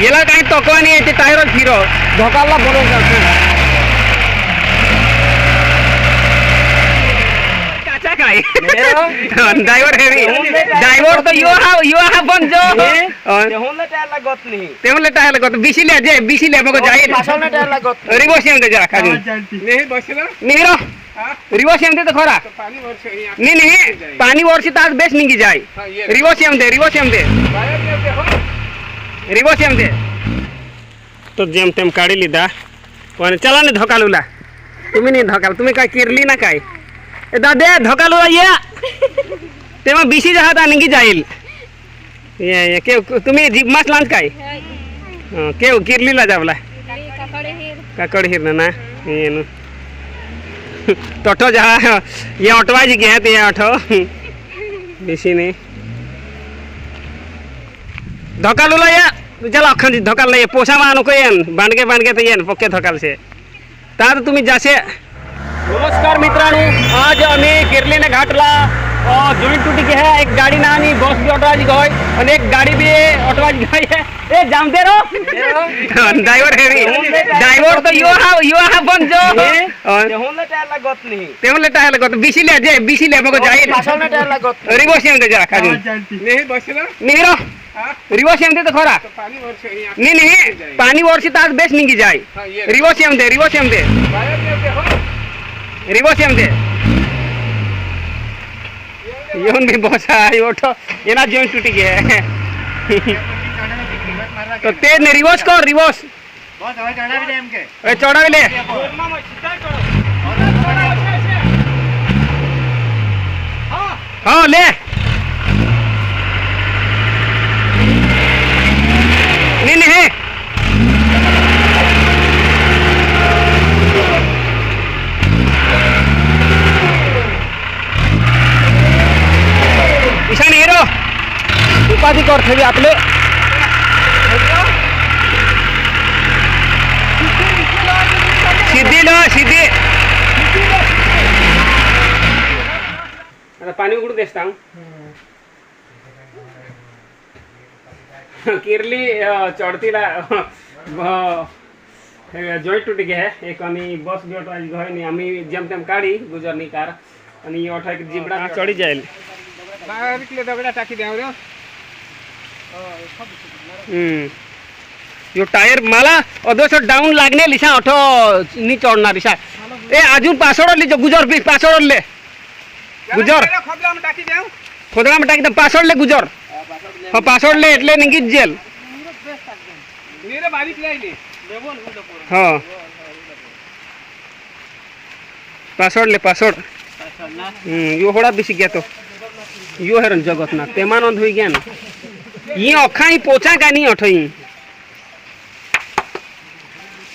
ఇలా కానీ తక్కువని అయితే టైర్ హీరో దొకాల్లో బొడవ ড্রাইভার পানি বর্ষে তার বেশ নিগি যায়। রিবসি আমতে রিবসি আমতে बेस ये रिवर्स येऊन दे दे दे तो जेम तेम काढी लिदा पण चला ना धोकालूला तुम्ही नाही धोकाल तुम्ही काय किरली ना काय ए दादे धोकालूला ये तेव्हा बिशी जहात निघी जाईल ये ये के तुम्ही जिम्माच लांच काय हं, केव किरलीला जावला काकड हिरण ना ಏನು टोटो জলক্ষণ ধকাল নাই পোষা মানুষকে এন বানগে বানগে তো এন পক্ষে ধকালছে तर तुम्ही जासे नमस्कार मित्रांनो आज आम्ही किर्लीने घाटला जोडी टुटी के है एक गाड़ी ना आनी बस भी ऑटोवाली गई और एक गाड़ी भी ऑटोवाली गई है ए जाम दे रो ड्राइवर है भी ड्राइवर तो यो हा यो हा बन जो तेहुन ले टायर लागत नहीं तेहुन टायर लागत बिसी ले जे बिसी ले मको जाई पासल ले टायर लागत रिवर्स में दे जा खा नहीं बसला नहीं रो रिवर्स एम दे तो खरा। नहीं नहीं पानी वर्षी ताज तो बेस नहीं की जाए। रिवर्स एम दे रिवर्स एम दे। रिवर्स एम दे। यौन भी बहुत सारा ये ना जॉइंट टूट गया तो तेज ने रिवर्स कर रिवर्स बहुत हवा चढ़ा भी ले एम के। चढ़ा भी ले। हाँ हाँ, ले। दिन है ईशान हीरो उपाधि कौर थे आपले सिद्धि लो सिद्धि आता पाणी सांग किरली अ, चढतीला जॉईंट तुटी घे एक आणि बस बी ऑटो घय नाही आम्ही जेम तेम काढी गुजरनी कार आणि ऑटो एक जिबडा चढी जाईल बाहर के दगड़ा टाकी दे रे हम्म. यो टायर मला अदोस डाऊन लागणे लिसा ऑटो नी चढणार लिसा ए अजून पासवर्ड लिजो गुजर बी पासवर्ड ले गुजर खबला में टाकी जाऊं ખોદડામાં ટાકી દે પાછળ લે ગુજર હા પાછળ લે એટલે નીકળી જ જેલ मेरे बारिश ले आइले હા પાછળ લે પાછળ હમ યો હોડા બેસી ગયા તો યો હેરન જગતના તેમાં ન ધોઈ ગયા ને ઈ અખા ઈ પોચા का नाही अठो ઈ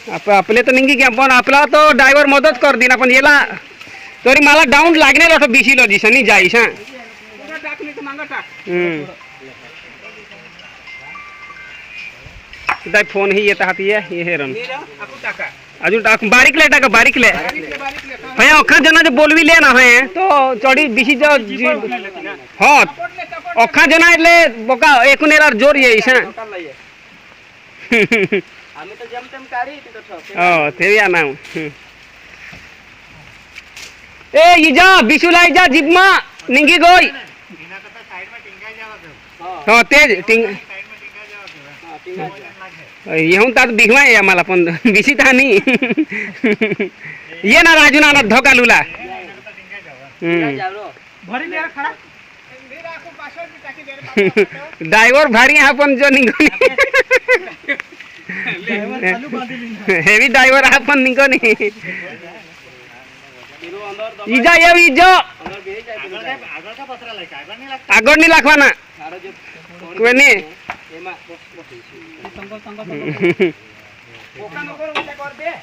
आप आपले तर निघी घ्या पण आपला तो ड्रायव्हर मदत कर दिना पण याला तरी मला डाऊन लागणार अठो बिसीलो दिसनी जाईस हा इदा फ़ोन ही ये तहत ये ये हेरन अजून टाक बारीकले टाका बारीकले हाँ ओखा जना जे बोलवी ले ना है तो चढ़ी बिसी जो हाँ ओखा जना એટલે બોકા એકુનેલાર જોર એ છે અમે તો જમ તેમ કાઢી તો છો હા તેવ્યા ના એ ઈજા બિસુલાઈ જા જીબમાં નીંગી ગઈ એના કરતા સાઈડમાં ટીંગાઈ જવા દો હા તેજ ટીંગ સાઈડમાં ટીંગાઈ જવા દો હા ટીંગાઈ येऊन तर बिघवा या मला पण बिशी तानी ये ना राजू ना धोका लुला ड्रायव्हर भारी हा पण जो निघून हेवी ड्रायव्हर हा पण निघून इजा येऊ इजो आगड नाही लाखवा ना कोणी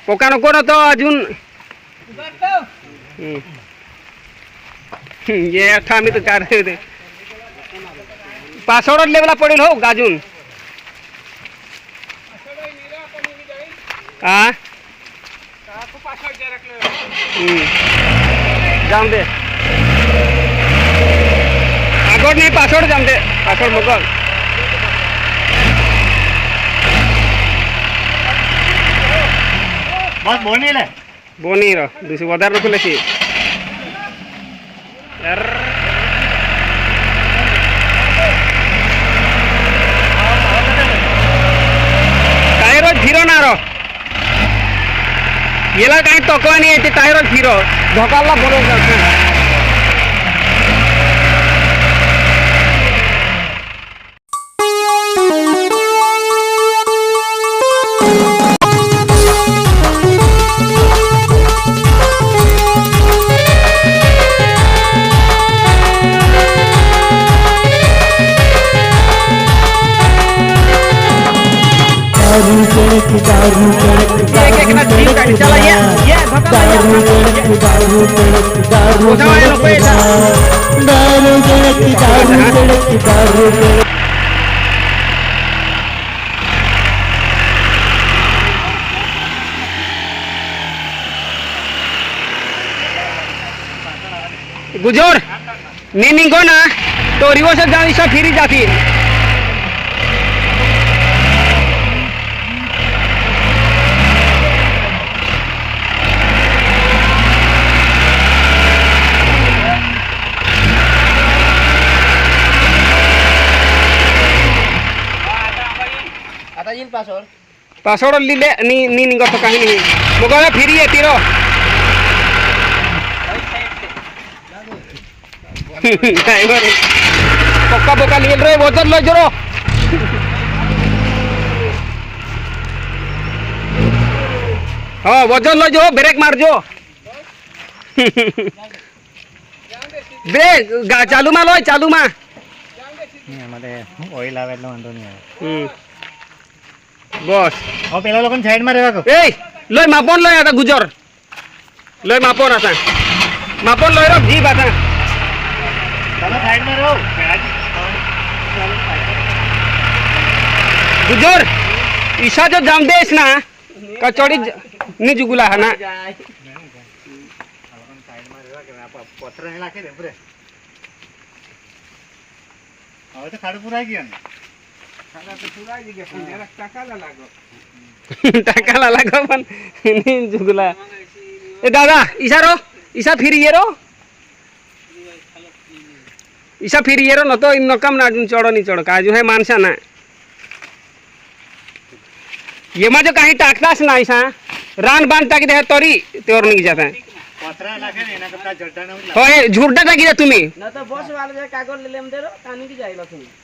পোকা নকর তো অজুন ये अठा में तो कर रहे पासवर्ड लेवला पड़े हो गाजुन हाँ जाम दे आगोड़ नहीं पासवर्ड जाम दे पासवर्ड मुगल బోనీర దూసి వదారు రూపాయలకి ఎర్ర టైరో ధీరో నారో ఇలా కానీ తక్కువ అని అయితే టైరో ధీరో ధొకాల్లో బోరు ગુજોર નિનિંગો ના તો રિવર્સ જ જાણી ફરી જાતી पासवर्ड? पासवर्ड लिले नी नी निगत तो कहीं नहीं। मगर मैं फ्री है तेरो। ड्राइवर पक्का पक्का नील रे बोतल ले जरो हाँ वज़न ले जो ब्रेक मार जो। ब्रेक चालू मा लो चालू मा ये हमारे ऑयल आवे लो अंदर नहीं है। हम्म। બસ હવે પેલા લોકો સાઈડમાં રહેવા કહો એ લોય માપોન લઈ આતા ગુજર લોય માપોન આતા માપોન લઈ રહો જીભ આતા તમે સાઈડમાં રહો ગુજર ઈશા જો જામદેશ ના કચોડી ની જુગુલા હના પથર નહીં લાખે રે હવે તો ખાડું પુરાઈ ગયા টাকা লালা গো জুগলা এ দাদা ইসারো ইসা ফির ইয়েরো ইসা ফির ইয়েরো ন তো ইন নকাম না। চড়ো নি চড়ো কাজু है मानसा ना ये मा जो कहीं टाकता ना ऐसा रान बान टाकी दे तोरी तोर नहीं जाता है तो ये झूठा टाकी दे तुम्हें ना तो बस वाले कागज़ ले लेम दे रो कानी की जाइला तुम्हें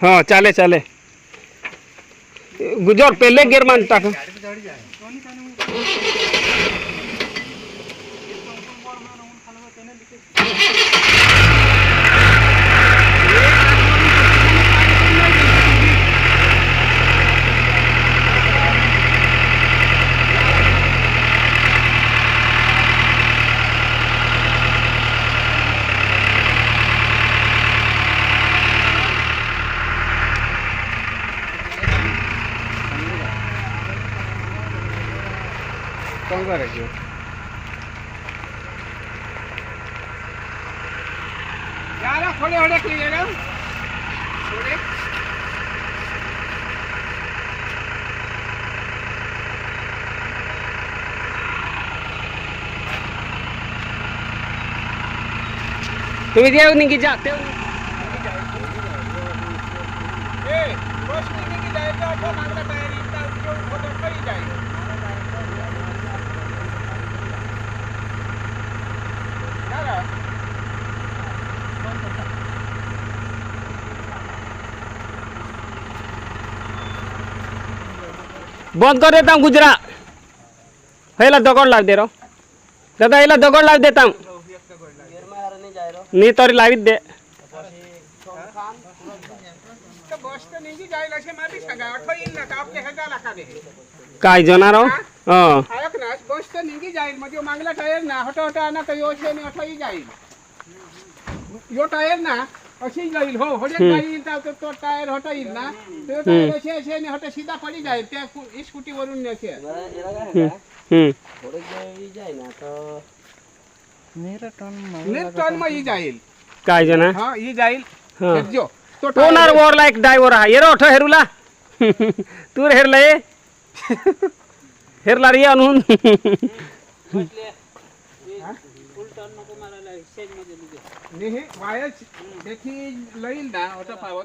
हाँ चले चले। गुजर पहले गिर मान टाक सारा थोड़े थोड़े कीजिएगा थोड़े তুমি দিয়ে নিকি যাতে ए, रोशनी की जाएगा बंद कर देता हूँ गुजरा हेला दगड़ लाग दे रो दादा हेला दगड़ लाग देता हूँ नी तोरी लावी दे काय जणार हां बस तर निघी जाईल म्हणजे मागला टायर ना हटा हटा ना तर योजना हटाही जाईल यो टायर ना अशी जाईल हो होडे जाईल तर तो- तो टायर हटा येईल ना तो टायर असे असे आणि हटा सीधा पडी जाईल त्या स्कूटी वरून असे हम्म, हम्म. नेट टर्न मग ही जाईल काय जना हा ही जाईल हा. जो तो ओनर टायर- वोर लाईक डायवर हा येरो ओठ हेरुला तूर हेरला ये नाही हे वायच देखील लईल ना होता पावत.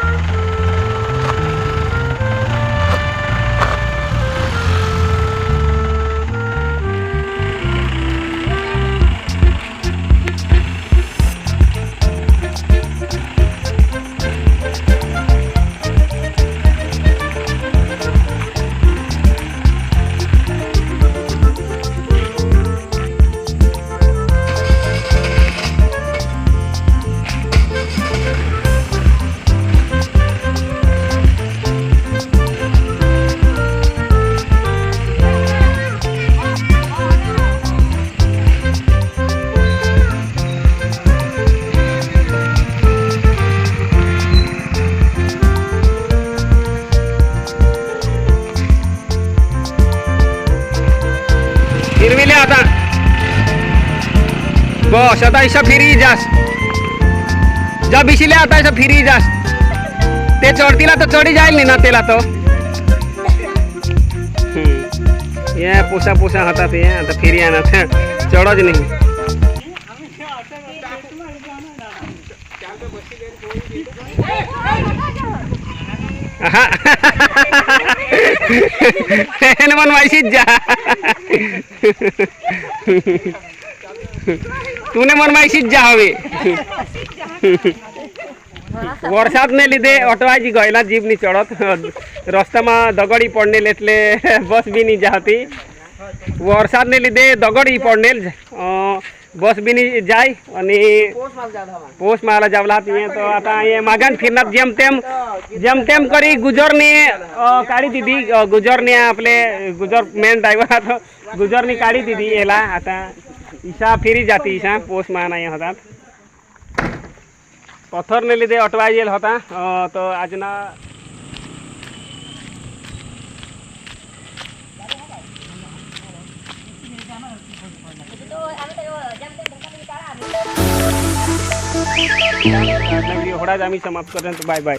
बस, आता ऐसा फिरी जास। जा बिशिले आता ऐसा फिरी जास। ते चढतीला तर चढी जाईल नाही ना त्याला तो। हम्म. ये पोसा पोसा हातात ये आता फिरी आणत चढच नाही। आहा. એને તું ને મનમાં સીધ જા હવે. વરસાદને લીધે અટવાઈ ગયેલા જીભની ચડત રસ્તામાં દગડી પડનેલ એટલે બસ બી નહીં જાતી વરસાદને લીધે દગડી પડનેલ બસ બી નહીં જાય અને પોસ્ટ માલા જાવલા ત્યાં તો આતા અહીંયા માગાન ફિરનાર જેમ તેમ જેમ તેમ કરી ગુજરને કાઢી દીધી. ગુજરને આપણે ગુજર મેન ડ્રાઈવર હતો. ગુજરની કાઢી દીધી એલા હતા ईशा फिरी जाती ईशा पोष माना ये होता। पत्थर ने लीधे अटवाई गेल होता तो आज ना होड़ा जामी समाप्त करें तो बाय बाय